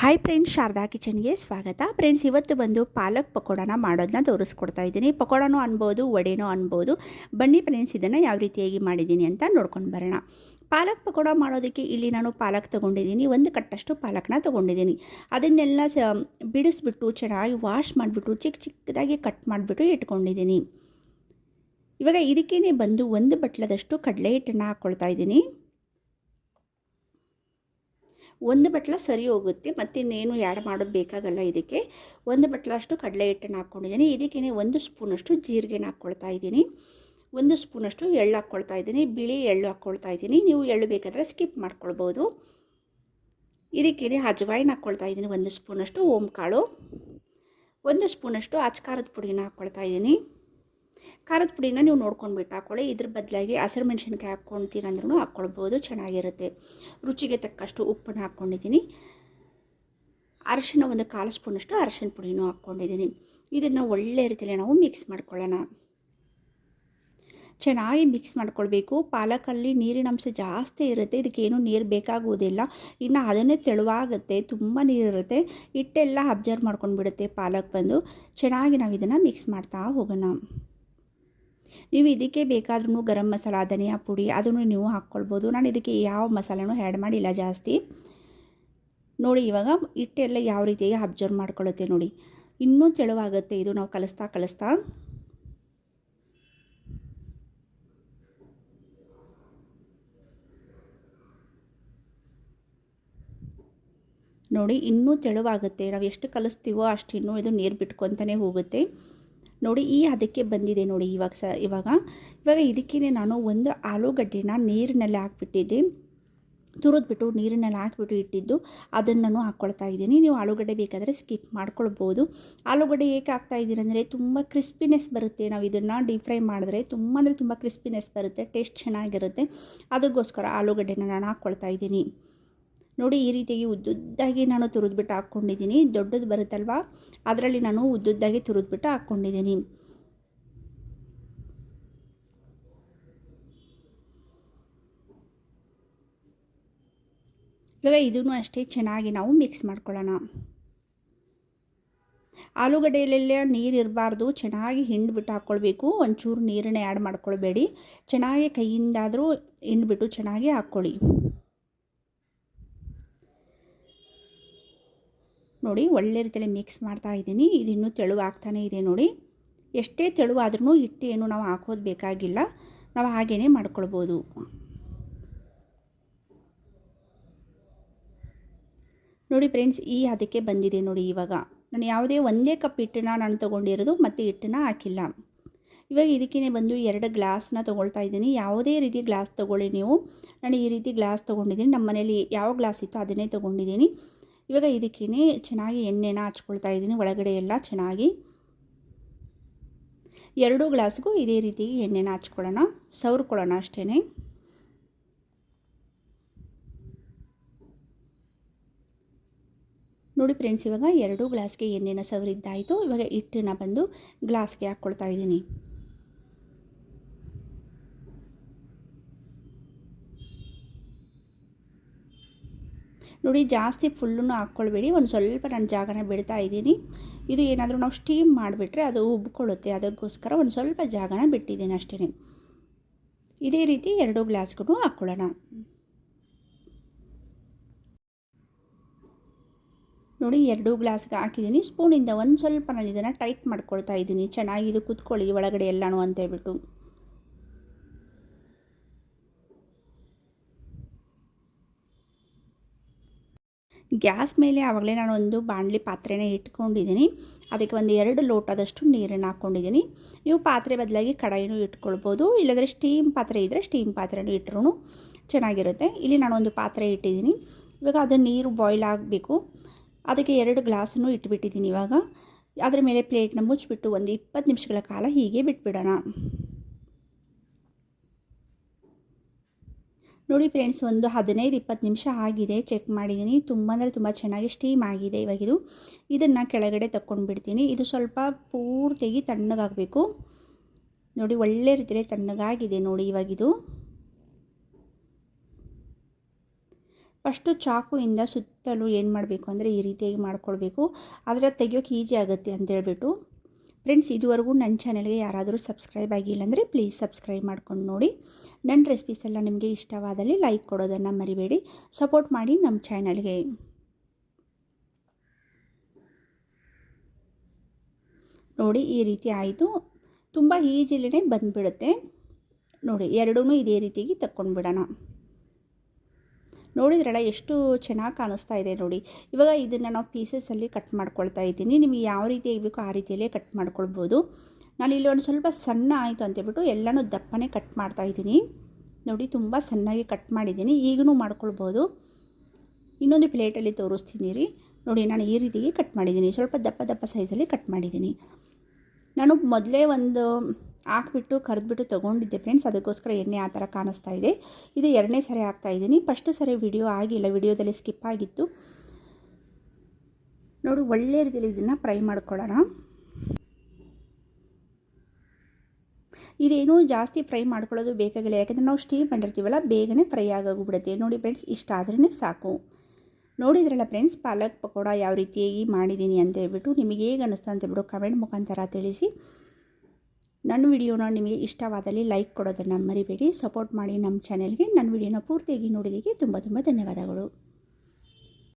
Hi friends Sharada ಕಿಚನ್ಗೆ ಸ್ವಾಗತ. Friends ಇವತ್ತು ಬಂದು ಪಾಲಕ್ ಪಕೋಡನ ಮಾಡೋದನ್ನ ತೋರಿಸ್ಕೊಡ್ತಾ ಇದ್ದೀನಿ. ಪಕೋಡನೂ ಅನ್ಬೋದು, ವಡೆನೂ ಅನ್ಬೋದು. ಬನ್ನಿ ಫ್ರೆಂಡ್ಸ್ ಇದನ್ನು ಯಾವ ರೀತಿಯಾಗಿ ಮಾಡಿದ್ದೀನಿ ಅಂತ ನೋಡ್ಕೊಂಡು ಬರೋಣ. ಪಾಲಕ್ ಪಕೋಡ ಮಾಡೋದಕ್ಕೆ ಇಲ್ಲಿ ನಾನು ಪಾಲಕ್ ತೊಗೊಂಡಿದ್ದೀನಿ. ಒಂದು ಕಟ್ಟಷ್ಟು ಪಾಲಕ್ನ ತೊಗೊಂಡಿದ್ದೀನಿ. ಅದನ್ನೆಲ್ಲ ಸ, ಬಿಡಿಸ್ಬಿಟ್ಟು, ಚೆನ್ನಾಗಿ ವಾಶ್ ಮಾಡಿಬಿಟ್ಟು, ಚಿಕ್ಕ ಚಿಕ್ಕದಾಗಿ ಕಟ್ ಮಾಡಿಬಿಟ್ಟು ಇಟ್ಕೊಂಡಿದ್ದೀನಿ. ಇವಾಗ ಇದಕ್ಕೇ ಬಂದು ಒಂದು ಬಟ್ಲದಷ್ಟು ಕಡಲೆ ಹಿಟ್ಟನ್ನು ಹಾಕ್ಕೊಳ್ತಾ ಇದ್ದೀನಿ. ಒಂದು ಬಟ್ಲ ಸರಿ ಹೋಗುತ್ತೆ ಮತ್ತು ಇನ್ನೇನು ಆ್ಯಡ್ ಮಾಡೋದು ಬೇಕಾಗಲ್ಲ ಇದಕ್ಕೆ. ಒಂದು ಬಟ್ಲಷ್ಟು ಕಡಲೆ ಹಿಟ್ಟನ್ನು ಹಾಕ್ಕೊಂಡಿದ್ದೀನಿ. ಇದಕ್ಕೇ ಒಂದು ಸ್ಪೂನಷ್ಟು ಜೀರಿಗೆನ ಹಾಕ್ಕೊಳ್ತಾ ಇದ್ದೀನಿ. ಒಂದು ಸ್ಪೂನಷ್ಟು ಎಳ್ಳು ಹಾಕ್ಕೊಳ್ತಾ ಇದ್ದೀನಿ. ಬಿಳಿ ಎಳ್ಳು ಹಾಕ್ಕೊಳ್ತಾ ಇದ್ದೀನಿ. ನೀವು ಎಳ್ಳು ಬೇಕಾದರೆ ಸ್ಕಿಪ್ ಮಾಡ್ಕೊಳ್ಬೋದು. ಇದಕ್ಕೇ ಅಜ್ವಾಯಿನ ಹಾಕ್ಕೊಳ್ತಾ ಇದ್ದೀನಿ. ಒಂದು ಸ್ಪೂನಷ್ಟು ಓಮ್ ಕಾಳು ಒಂದು ಸ್ಪೂನಷ್ಟು ಅಚ್ಕಾರದ ಪುಡಿನ ಹಾಕ್ಕೊಳ್ತಾ ಇದ್ದೀನಿ. ಖಾರದ ಪುಡಿನ ನೀವು ನೋಡ್ಕೊಂಡ್ಬಿಟ್ಟು ಹಾಕ್ಕೊಳ್ಳಿ ಇದ್ರ ಬದಲಾಗಿ ಹಸಿರು ಮೆಣಸಿನ್ಕಾಯಿ ಹಾಕ್ಕೊಳ್ತೀರಂದ್ರೂ ಹಾಕ್ಕೊಳ್ಬೋದು, ಚೆನ್ನಾಗಿರುತ್ತೆ. ರುಚಿಗೆ ತಕ್ಕಷ್ಟು ಉಪ್ಪನ್ನು ಹಾಕ್ಕೊಂಡಿದ್ದೀನಿ. ಅರಶಿನ ಒಂದು ಕಾಲು ಸ್ಪೂನಷ್ಟು ಅರಶಿನ ಪುಡಿನೂ ಹಾಕ್ಕೊಂಡಿದ್ದೀನಿ. ಇದನ್ನು ಒಳ್ಳೆ ರೀತಿಯಲ್ಲಿ ನಾವು ಮಿಕ್ಸ್ ಮಾಡ್ಕೊಳ್ಳೋಣ. ಚೆನ್ನಾಗಿ ಮಿಕ್ಸ್ ಮಾಡ್ಕೊಳ್ಬೇಕು. ಪಾಲಕಲ್ಲಿ ನೀರಿನಂಶ ಜಾಸ್ತಿ ಇರುತ್ತೆ. ಇದಕ್ಕೇನು ನೀರು ಬೇಕಾಗುವುದಿಲ್ಲ. ಇನ್ನು ಅದನ್ನೇ ತೆಳುವಾಗುತ್ತೆ. ತುಂಬ ನೀರಿರುತ್ತೆ. ಹಿಟ್ಟೆಲ್ಲ ಅಬ್ಸರ್ವ್ ಮಾಡ್ಕೊಂಡ್ಬಿಡುತ್ತೆ ಪಾಲಕ್ ಬಂದು. ಚೆನ್ನಾಗಿ ನಾವು ಇದನ್ನು ಮಿಕ್ಸ್ ಮಾಡ್ತಾ ಹೋಗೋಣ. ನೀವು ಇದಕ್ಕೆ ಬೇಕಾದ್ರೂ ಗರಂ ಮಸಾಲ, ಧನಿಯಾ ಪುಡಿ ಅದನ್ನು ನೀವು ಹಾಕ್ಕೊಳ್ಬೋದು. ನಾನು ಇದಕ್ಕೆ ಯಾವ ಮಸಾಲೆನೂ ಆ್ಯಡ್ ಮಾಡಿಲ್ಲ ಜಾಸ್ತಿ. ನೋಡಿ, ಇವಾಗ ಹಿಟ್ಟೆಲ್ಲ ಯಾವ ರೀತಿಯಾಗಿ ಅಬ್ಸರ್ವ್ ಮಾಡ್ಕೊಳ್ಳುತ್ತೆ ನೋಡಿ. ಇನ್ನೂ ತೆಳುವಾಗುತ್ತೆ ಇದು. ನಾವು ಕಲಿಸ್ತಾ ಕಲಿಸ್ತಾ. ನೋಡಿ, ಇನ್ನೂ ತೆಳುವಾಗುತ್ತೆ. ನಾವು ಎಷ್ಟು ಕಲಿಸ್ತೀವೋ ಅಷ್ಟು ಇನ್ನೂ ಇದು ನೀರು ಬಿಟ್ಕೊತಾನೆ ಹೋಗುತ್ತೆ. ನೋಡಿ, ಈ ಅದಕ್ಕೆ ಬಂದಿದೆ ನೋಡಿ ಇವಾಗ ಸ, ಇವಾಗ. ಇವಾಗ ಇದಕ್ಕೇ ನಾನು ಒಂದು ಆಲೂಗಡ್ಡೆನ ನೀರಿನಲ್ಲಿ ಹಾಕ್ಬಿಟ್ಟಿದ್ದೆ. ತುರಿದ್ಬಿಟ್ಟು ನೀರಿನಲ್ಲಿ ಹಾಕ್ಬಿಟ್ಟು ಇಟ್ಟಿದ್ದು, ಅದನ್ನು ನಾನು ಹಾಕ್ಕೊಳ್ತಾ ಇದ್ದೀನಿ. ನೀವು ಆಲೂಗಡ್ಡೆ ಬೇಕಾದರೆ ಸ್ಕಿಪ್ ಮಾಡ್ಕೊಳ್ಬೋದು. ಆಲೂಗಡ್ಡೆ ಏಕೆ ಹಾಕ್ತಾ ಇದ್ದೀನಿ ಅಂದರೆ ತುಂಬ ಕ್ರಿಸ್ಪಿನೆಸ್ ಬರುತ್ತೆ. ನಾವು ಇದನ್ನು ಡೀಪ್ ಫ್ರೈ ಮಾಡಿದ್ರೆ ತುಂಬ ಅಂದರೆ ತುಂಬ ಕ್ರಿಸ್ಪಿನೆಸ್ ಬರುತ್ತೆ, ಟೇಸ್ಟ್ ಚೆನ್ನಾಗಿರುತ್ತೆ. ಅದಕ್ಕೋಸ್ಕರ ಆಲೂಗಡ್ಡೆನ ನಾನು ಹಾಕ್ಕೊಳ್ತಾ ಇದ್ದೀನಿ. ನೋಡಿ, ಈ ರೀತಿಯಾಗಿ ಉದ್ದುದ್ದಾಗಿ ನಾನು ತುರಿದ್ಬಿಟ್ಟು ಹಾಕ್ಕೊಂಡಿದ್ದೀನಿ. ದೊಡ್ಡದು ಬರುತ್ತಲ್ವ? ಅದರಲ್ಲಿ ನಾನು ಉದ್ದುದ್ದಾಗಿ ತುರಿದ್ಬಿಟ್ಟು ಹಾಕ್ಕೊಂಡಿದ್ದೀನಿ. ಇವಾಗ ಇದನ್ನು ಅಷ್ಟೇ ಚೆನ್ನಾಗಿ ನಾವು ಮಿಕ್ಸ್ ಮಾಡ್ಕೊಳ್ಳೋಣ. ಆಲೂಗಡ್ಡೆಯಲ್ಲೆಲ್ಲ ನೀರು ಇರಬಾರ್ದು. ಚೆನ್ನಾಗಿ ಹಿಂಡ್ಬಿಟ್ಟು ಹಾಕ್ಕೊಳ್ಬೇಕು. ಒಂಚೂರು ನೀರನ್ನೇ ಆ್ಯಡ್ ಮಾಡ್ಕೊಳ್ಬೇಡಿ. ಚೆನ್ನಾಗಿ ಕೈಯಿಂದಾದರೂ ಹಿಂಡ್ಬಿಟ್ಟು ಚೆನ್ನಾಗಿ ಹಾಕ್ಕೊಳ್ಳಿ. ನೋಡಿ ಒಳ್ಳೆ ರೀತಿಯಲ್ಲಿ ಮಿಕ್ಸ್ ಮಾಡ್ತಾ ಇದ್ದೀನಿ. ಇದು ಇನ್ನೂ ತೆಳುವಾಗ್ತಾನೇ ಇದೆ ನೋಡಿ. ಎಷ್ಟೇ ತೆಳುವಾದ್ರೂ ಹಿಟ್ಟು ಏನು ನಾವು ಹಾಕೋದು ಬೇಕಾಗಿಲ್ಲ. ನಾವು ಹಾಗೇ ಮಾಡ್ಕೊಳ್ಬೋದು. ನೋಡಿ ಫ್ರೆಂಡ್ಸ್ ಈ ಅದಕ್ಕೆ ಬಂದಿದೆ ನೋಡಿ ಇವಾಗ. ನಾನು ಯಾವುದೇ ಒಂದೇ ಕಪ್ ಹಿಟ್ಟನ್ನ ನಾನು ತೊಗೊಂಡಿರೋದು ಮತ್ತು ಹಿಟ್ಟನ್ನ ಹಾಕಿಲ್ಲ. ಇವಾಗ ಇದಕ್ಕೇ ಬಂದು ಎರಡು ಗ್ಲಾಸ್ನ ತೊಗೊಳ್ತಾ ಇದ್ದೀನಿ. ಯಾವುದೇ ರೀತಿ ಗ್ಲಾಸ್ ತೊಗೊಳ್ಳಿ ನೀವು. ನಾನು ಈ ರೀತಿ ಗ್ಲಾಸ್ ತೊಗೊಂಡಿದ್ದೀನಿ. ನಮ್ಮ ಮನೇಲಿ ಯಾವ ಗ್ಲಾಸ್ ಇತ್ತು ಅದನ್ನೇ ತೊಗೊಂಡಿದ್ದೀನಿ. ಇವಾಗ ಇದಕ್ಕೇ ಚೆನ್ನಾಗಿ ಎಣ್ಣೆನ ಹಚ್ಕೊಳ್ತಾ ಇದ್ದೀನಿ. ಒಳಗಡೆ ಎಲ್ಲ ಚೆನ್ನಾಗಿ ಎರಡು ಗ್ಲಾಸ್ಗೂ ಇದೇ ರೀತಿ ಎಣ್ಣೆನ ಹಚ್ಕೊಳ್ಳೋಣ. ಸವ್ರ್ಕೊಳ್ಳೋಣ ಅಷ್ಟೇ ನೋಡಿ ಫ್ರೆಂಡ್ಸ್, ಇವಾಗ ಎರಡು ಗ್ಲಾಸ್ಗೆ ಎಣ್ಣೆನ ಸವರಿದ್ದಾಯಿತು. ಇವಾಗ ಹಿಟ್ಟನ್ನ ಬಂದು ಗ್ಲಾಸ್ಗೆ ಹಾಕ್ಕೊಳ್ತಾ ಇದ್ದೀನಿ. ನೋಡಿ, ಜಾಸ್ತಿ ಫುಲ್ಲೂ ಹಾಕ್ಕೊಳ್ಬೇಡಿ. ಒಂದು ಸ್ವಲ್ಪ ನಾನು ಜಾಗನ ಬಿಡ್ತಾ ಇದ್ದೀನಿ. ಇದು ಏನಾದರೂ ನಾವು ಸ್ಟೀಮ್ ಮಾಡಿಬಿಟ್ರೆ ಅದು ಉಬ್ಕೊಳ್ಳುತ್ತೆ. ಅದಕ್ಕೋಸ್ಕರ ಒಂದು ಸ್ವಲ್ಪ ಜಾಗನ ಬಿಟ್ಟಿದ್ದೀನಿ ಅಷ್ಟೇ ಇದೇ ರೀತಿ ಎರಡು ಗ್ಲಾಸ್ಗೂ ಹಾಕ್ಕೊಳ್ಳೋಣ. ನೋಡಿ, ಎರಡು ಗ್ಲಾಸ್ಗೆ ಹಾಕಿದ್ದೀನಿ. ಸ್ಪೂನಿಂದ ಒಂದು ಸ್ವಲ್ಪ ನಾನು ಇದನ್ನು ಟೈಟ್ ಮಾಡ್ಕೊಳ್ತಾ ಇದ್ದೀನಿ. ಚೆನ್ನಾಗಿ ಇದು ಕುತ್ಕೊಳ್ಳಿ ಒಳಗಡೆ ಎಲ್ಲನೂ ಅಂತೇಳ್ಬಿಟ್ಟು. ಗ್ಯಾಸ್ ಮೇಲೆ ಆವಾಗಲೇ ಒಂದು ಬಾಣಲಿ ಪಾತ್ರೆನ ಇಟ್ಕೊಂಡಿದ್ದೀನಿ. ಅದಕ್ಕೆ ಒಂದು ಎರಡು ಲೋಟದಷ್ಟು ನೀರನ್ನು ಹಾಕ್ಕೊಂಡಿದ್ದೀನಿ. ನೀವು ಪಾತ್ರೆ ಬದಲಾಗಿ ಕಡಾಯಿನೂ ಇಟ್ಕೊಳ್ಬೋದು. ಇಲ್ಲಾಂದರೆ ಸ್ಟೀಮ್ ಪಾತ್ರೆ ಇದ್ದರೆ ಸ್ಟೀಮ್ ಪಾತ್ರೆನೂ ಇಟ್ಟರು ಚೆನ್ನಾಗಿರುತ್ತೆ. ಇಲ್ಲಿ ನಾನು ಒಂದು ಪಾತ್ರೆ ಇಟ್ಟಿದ್ದೀನಿ. ಇವಾಗ ಅದು ನೀರು ಬಾಯ್ಲ್ ಆಗಬೇಕು. ಅದಕ್ಕೆ ಎರಡು ಗ್ಲಾಸನ್ನು ಇಟ್ಬಿಟ್ಟಿದ್ದೀನಿ ಇವಾಗ. ಅದರ ಮೇಲೆ ಪ್ಲೇಟ್ನ ಮುಚ್ಚಿಬಿಟ್ಟು ಒಂದು ಇಪ್ಪತ್ತು ನಿಮಿಷಗಳ ಕಾಲ ಹೀಗೆ ಬಿಟ್ಬಿಡೋಣ. ನೋಡಿ ಫ್ರೆಂಡ್ಸ್, ಒಂದು ಹದಿನೈದು ಇಪ್ಪತ್ತು ನಿಮಿಷ ಆಗಿದೆ. ಚೆಕ್ ಮಾಡಿದ್ದೀನಿ. ತುಂಬ ಅಂದರೆ ತುಂಬ ಚೆನ್ನಾಗಿ ಸ್ಟೀಮ್ ಆಗಿದೆ ಇವಾಗಿದು ಇದನ್ನು ಕೆಳಗಡೆ ತಗೊಂಡ್ಬಿಡ್ತೀನಿ ಇದು ಸ್ವಲ್ಪ ಪೂರ್ತಿಯಾಗಿ ತಣ್ಣಗಾಗಬೇಕು. ನೋಡಿ, ಒಳ್ಳೆ ರೀತಿಯಲ್ಲಿ ತಣ್ಣಗಾಗಿದೆ ನೋಡಿ ಇವಾಗಿದು ಫಸ್ಟು ಚಾಕುಯಿಂದ ಸುತ್ತಲೂ ಏನು ಮಾಡಬೇಕು ಅಂದರೆ ಈ ರೀತಿಯಾಗಿ ಮಾಡ್ಕೊಳ್ಬೇಕು. ಆದರೆ ತೆಗಿಯೋಕೆ ಈಜಿ ಆಗುತ್ತೆ ಅಂತೇಳ್ಬಿಟ್ಟು ಫ್ರೆಂಡ್ಸ್ ಇದುವರೆಗೂ ನನ್ನ ಚಾನಲ್ಗೆ ಯಾರಾದರೂ ಸಬ್ಸ್ಕ್ರೈಬ್ ಆಗಿಲ್ಲ ಅಂದರೆ ಪ್ಲೀಸ್ ಸಬ್ಸ್ಕ್ರೈಬ್ ಮಾಡ್ಕೊಂಡು ನೋಡಿ. ನನ್ನ ರೆಸಿಪೀಸ್ ಎಲ್ಲ ನಿಮಗೆ ಇಷ್ಟವಾದಲ್ಲಿ ಲೈಕ್ ಕೊಡೋದನ್ನು ಮರಿಬೇಡಿ. ಸಪೋರ್ಟ್ ಮಾಡಿ ನಮ್ಮ ಚಾನಲ್ಗೆ ನೋಡಿ, ಈ ರೀತಿ ಆಯಿತು. ತುಂಬ ಈಜಿಲೇ ಬಂದುಬಿಡುತ್ತೆ. ನೋಡಿ ಎರಡೂ ಇದೇ ರೀತಿಯಾಗಿ ತಕ್ಕೊಂಡು ಬಿಡೋಣ ನೋಡಿದ್ರಲ್ಲ ಎಷ್ಟು ಚೆನ್ನಾಗಿ ಕಾಣಿಸ್ತಾ ಇದೆ ನೋಡಿ. ಇವಾಗ ಇದನ್ನು ನಾವು ಪೀಸಸಲ್ಲಿ ಕಟ್ ಮಾಡ್ಕೊಳ್ತಾ ಇದ್ದೀನಿ. ನಿಮಗೆ ಯಾವ ರೀತಿ ಬೇಕೋ ಆ ರೀತಿಯಲ್ಲೇ ಕಟ್ ಮಾಡ್ಕೊಳ್ಬೋದು. ನಾನು ಇಲ್ಲಿ ಒಂದು ಸ್ವಲ್ಪ ಸಣ್ಣ ಆಯಿತು ಅಂತೇಳ್ಬಿಟ್ಟು ಎಲ್ಲನೂ ದಪ್ಪನೇ ಕಟ್ ಮಾಡ್ತಾ ಇದ್ದೀನಿ. ನೋಡಿ ತುಂಬ ಸಣ್ಣಾಗಿ ಕಟ್ ಮಾಡಿದ್ದೀನಿ. ಈಗಲೂ ಮಾಡ್ಕೊಳ್ಬೋದು. ಇನ್ನೊಂದು ಪ್ಲೇಟಲ್ಲಿ ತೋರಿಸ್ತೀನಿ ರೀ. ನೋಡಿ ನಾನು ಈ ರೀತಿಗೆ ಕಟ್ ಮಾಡಿದ್ದೀನಿ. ಸ್ವಲ್ಪ ದಪ್ಪ ದಪ್ಪ ಸೈಜಲ್ಲಿ ಕಟ್ ಮಾಡಿದ್ದೀನಿ. ನಾನು ಮೊದಲೇ ಒಂದು ಹಾಕ್ಬಿಟ್ಟು, ಕರೆದ್ಬಿಟ್ಟು ತೊಗೊಂಡಿದ್ದೆ ಫ್ರೆಂಡ್ಸ್ ಅದಕ್ಕೋಸ್ಕರ ಎಣ್ಣೆ ಆ ಥರ ಕಾಣಿಸ್ತಾ ಇದೆ. ಇದು ಎರಡನೇ ಸರಿ ಹಾಕ್ತಾ ಇದ್ದೀನಿ. ಫಸ್ಟ್ ಸರಿ ವಿಡಿಯೋ ಆಗಿಲ್ಲ. ವಿಡಿಯೋದಲ್ಲಿ ಸ್ಕಿಪ್ ಆಗಿತ್ತು. ನೋಡಿ, ಒಳ್ಳೆ ರೀತಿಯಲ್ಲಿ ಇದನ್ನು ಫ್ರೈ ಮಾಡ್ಕೊಳ್ಳೋಣ. ಇದೇನು ಜಾಸ್ತಿ ಫ್ರೈ ಮಾಡ್ಕೊಳ್ಳೋದು ಬೇಕಾಗಿಲ್ಲ. ಯಾಕಂದರೆ ನಾವು ಸ್ಟೀಮ್ ಮಾಡಿರ್ತೀವಲ್ಲ, ಬೇಗನೆ ಫ್ರೈ ಆಗೋಗ್ಬಿಡುತ್ತೆ. ನೋಡಿ ಫ್ರೆಂಡ್ಸ್ ಇಷ್ಟ ಆದ್ರೇ ಸಾಕು. ನೋಡಿದ್ರಲ್ಲ ಫ್ರೆಂಡ್ಸ್, ಪಾಲಕ್ ಪಕೋಡ ಯಾವ ರೀತಿಯಾಗಿ ಮಾಡಿದ್ದೀನಿ ಅಂತ ಹೇಳ್ಬಿಟ್ಟು ನಿಮಗೆ ಹೇಗೆ ಅನ್ನಿಸ್ತಾ ಅಂತ ಹೇಳ್ಬಿಟ್ಟು ಕಮೆಂಟ್ ಮುಖಾಂತರ ತಿಳಿಸಿ. ನನ್ನ ವಿಡಿಯೋನ ನಿಮಗೆ ಇಷ್ಟವಾದಲ್ಲಿ ಲೈಕ್ ಕೊಡೋದನ್ನು ಮರಿಬೇಡಿ, ಸಪೋರ್ಟ್ ಮಾಡಿ ನಮ್ಮ ಚಾನೆಲ್ಗೆ. ನನ್ನ ವಿಡಿಯೋನ ಪೂರ್ತಿಯಾಗಿ ನೋಡಿದ್ದಕ್ಕೆ ತುಂಬ ತುಂಬ ಧನ್ಯವಾದಗಳು.